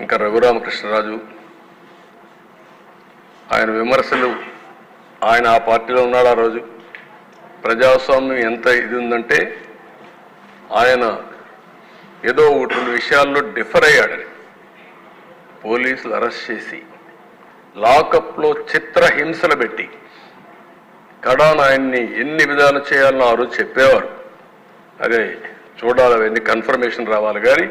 ఇంకా రఘురామకృష్ణరాజు ఆయన విమర్శలు ఆయన ఆ పార్టీలో ఉన్నాడు ఆ రోజు. ప్రజాస్వామ్యం ఎంత ఇది ఉందంటే ఆయన ఏదో ఒకటి రెండు విషయాల్లో డిఫర్ అయ్యాడని. పోలీసులు అరెస్ట్ చేసి లాకప్లో చిత్రహింసలు పెట్టి కడాన్ ఆయన్ని ఎన్ని విధాలు చేయాలని ఆ రోజు చెప్పేవారు. అదే చూడాలి అవన్నీ కన్ఫర్మేషన్ రావాలి. కానీ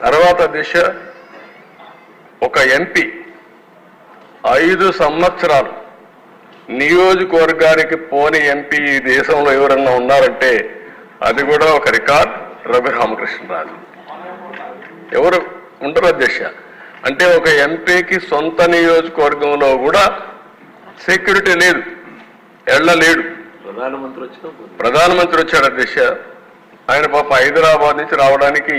తర్వాత దిశ ఒక ఎంపీ ఐదు సంవత్సరాలు నియోజకవర్గానికి పోని ఎంపీ ఈ దేశంలో ఎవరన్నా ఉన్నారంటే అది కూడా ఒక రికార్డ్ రవి రామకృష్ణరాజు ఎవరు ఉండరు అధ్యక్ష. అంటే ఒక ఎంపీకి సొంత నియోజకవర్గంలో కూడా సెక్యూరిటీ లేదు. ఎళ్ళలేడు ప్రధానమంత్రి వచ్చిన ప్రధానమంత్రి వచ్చాడు అధ్యక్ష. ఆయన పాప హైదరాబాద్ నుంచి రావడానికి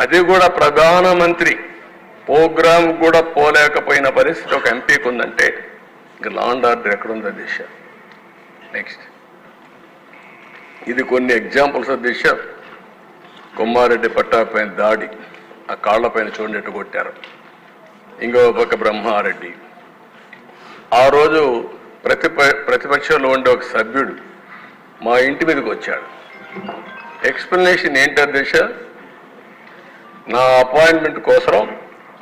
అది కూడా ప్రధానమంత్రి ప్రోగ్రామ్ కూడా పోలేకపోయిన పరిస్థితి ఒక ఎంపీకి ఉందంటే ఇంక లాండ్ ఆర్డర్ ఎక్కడుందో దిశ. నెక్స్ట్ ఇది కొన్ని ఎగ్జాంపుల్స్ దిశ. కొమ్మారెడ్డి పట్టాపైన దాడి. ఆ కాళ్ళపైన చూడనట్టు కొట్టారు. ఇంకో పక్క బ్రహ్మారెడ్డి. ఆ రోజు ప్రతిప ప్రతిపక్షంలో ఉండే ఒక సభ్యుడు మా ఇంటి మీదకి వచ్చాడు. ఎక్స్ప్లెనేషన్ ఏంటో దిశ? నా అపాయింట్మెంట్ కోసం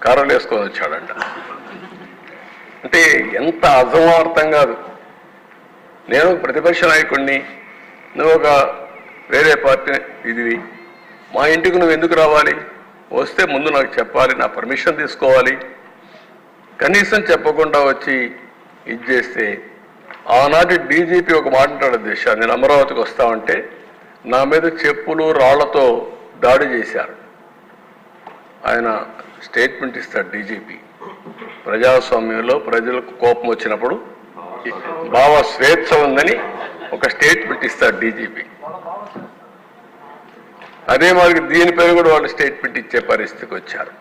కర్రలు వేసుకొని వచ్చాడంట అంటే ఎంత అసమార్థం కాదు. నేను ప్రతిపక్ష నాయకుడిని నువ్వు ఒక వేరే పార్టీ ఇది మా ఇంటికి నువ్వు ఎందుకు రావాలి? వస్తే ముందు నాకు చెప్పాలి నా పర్మిషన్ తీసుకోవాలి. కనీసం చెప్పకుండా వచ్చి ఇది చేస్తే ఆనాటి డీజీపీ ఒక మాట అంటాడు నేను అమరావతికి వస్తామంటే నా మీద చెప్పులు రాళ్ళతో దాడి చేశారు. ఆయన స్టేట్మెంట్ ఇస్తాడు డీజీపీ. ప్రజాస్వామ్యంలో ప్రజలకు కోపం వచ్చినప్పుడు భావ స్వేచ్ఛ ఉందని ఒక స్టేట్మెంట్ ఇస్తాడు డీజీపీ. అదే మాదిరి దీని పేరు కూడా వాళ్ళు స్టేట్మెంట్ ఇచ్చే పరిస్థితికి వచ్చారు.